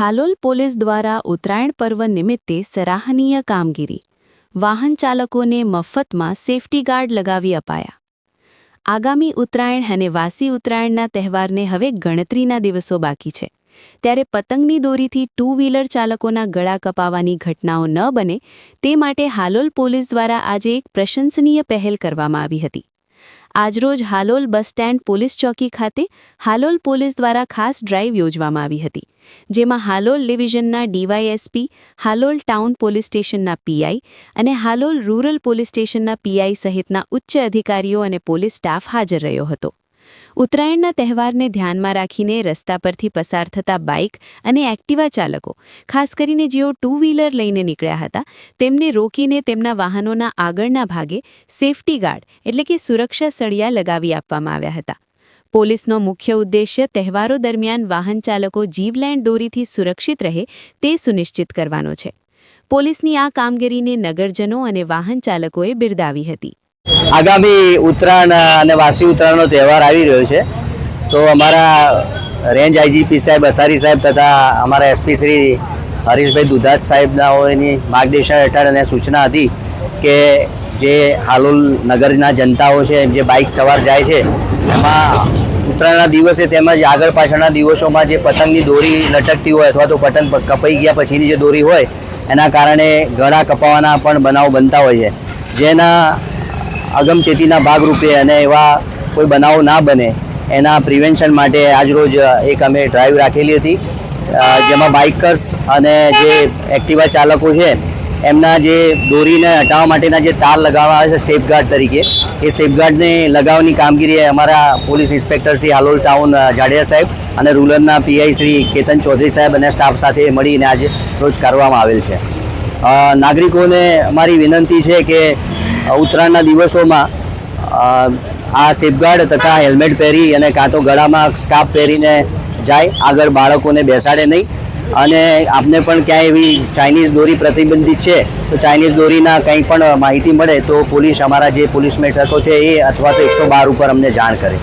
Halol police દ્વારા ઉત્તરાયણ પર્વ નિમિત્તે સરાહનીય કામગીરી. વાહન ચાલકોને મફતમાં સેફટી ગાર્ડ લગાવી અપાયા. આગામી ઉત્તરાયણ અને વાસી ઉત્તરાયણના તહેવારને હવે ગણતરીના દિવસો બાકી છે. ત્યારે પતંગની દોરીથી ટુ વ્હીલર ચાલકોના ગળા કપાવાની ઘટનાઓ ન બને તે માટે હાલોલ પોલીસ દ્વારા આજે એક પ્રશંસનીય પહેલ કરવામાં આવી હતી. આજરોજ હાલોલ બસ સ્ટેન્ડ પોલીસ ચોકી ખાતે હાલોલ પોલીસ દ્વારા ખાસ ડ્રાઇવ યોજવામાં આવી હતી, જેમાં હાલોલ ડિવિઝનના ડીવાયએસપી, હાલોલ ટાઉન પોલીસ સ્ટેશનના પીઆઈ અને હાલોલ રૂરલ પોલીસ સ્ટેશનના પીઆઈ સહિતના ઉચ્ચ અધિકારીઓ અને પોલીસ સ્ટાફ હાજર રહ્યો હતો. ઉત્તરાયણના તહેવારને ધ્યાનમાં રાખીને રસ્તા પરથી પસાર થતા બાઇક અને એક્ટિવા ચાલકો, ખાસ કરીને જેઓ ટુ વ્હીલર લઈને નીકળ્યા હતા, તેમને રોકીને તેમના વાહનોના આગળના ભાગે સેફટી ગાર્ડ એટલે કે સુરક્ષા સળિયા લગાવી આપવામાં આવ્યા હતા. પોલીસનો મુખ્ય ઉદ્દેશ્ય તહેવારો દરમિયાન વાહન ચાલકો જીવલેણ દોરીથી સુરક્ષિત રહે તે સુનિશ્ચિત કરવાનો છે. પોલીસની આ કામગીરીને નગરજનો અને વાહન ચાલકોએ બિરદાવી હતી. આગામી ઉત્તરાયણ અને વાસી ઉત્તરાયણનો તહેવાર આવી રહ્યો છે. તો અમારા રેન્જ આઈજીપી સાહેબ, અસારી સાહેબ તથા અમારા એસપી શ્રી હરીશભાઈ દુધાત સાહેબનાઓની માર્ગદર્શન હેઠળ અને સૂચના હતી કે જે હાલોલ નગરના જનતાઓ છે, જે બાઇક સવાર જાય છે, એમાં ઉત્તરાયણના દિવસે તેમજ આગળ પાછળના દિવસોમાં જે પતંગની દોરી લટકતી હોય અથવા તો પતંગ કપાઈ ગયા પછીની જે દોરી હોય, એના કારણે ગળા કપાવાના પણ બનાવ બનતા હોય છે. જેના અગમચેતીના ભાગરૂપે અને એવા કોઈ બનાવો ના બને, એના પ્રિવેન્શન માટે આજરોજ એક અમે ડ્રાઈવ રાખેલી હતી. જેમાં બાઇકર્સ અને જે એક્ટિવા ચાલકો છે, એમના જે દોરીને હટાવવા માટેના જે તાર લગાવવા આવે છે સેફગાર્ડ તરીકે, એ સેફગાર્ડને લગાવવાની કામગીરી અમારા police inspector Shri Halol town Jadiya સાહેબ અને રૂરલના પીઆઈ શ્રી કેતન ચૌધરી સાહેબ અને સ્ટાફ સાથે મળીને આજે રોજ કરવામાં આવેલ છે. નાગરિકોને અમારી વિનંતી છે કે ઉત્તરાયણના દિવસોમાં આ સેફગાર્ડ તથા હેલ્મેટ પહેરી અને કાં તો ગળામાં સ્કાર્ફ પહેરીને જાય, આગળ બાળકોને બેસાડે નહીં. અને આપને પણ ક્યાંય એવી ચાઇનીઝ દોરી પ્રતિબંધિત છે, તો ચાઇનીઝ દોરીના કંઈ પણ માહિતી મળે તો પોલીસ અમારા જે પોલીસ મેઠકો છે એ અથવા તો એકસો બાર ઉપર અમને જાણ કરે.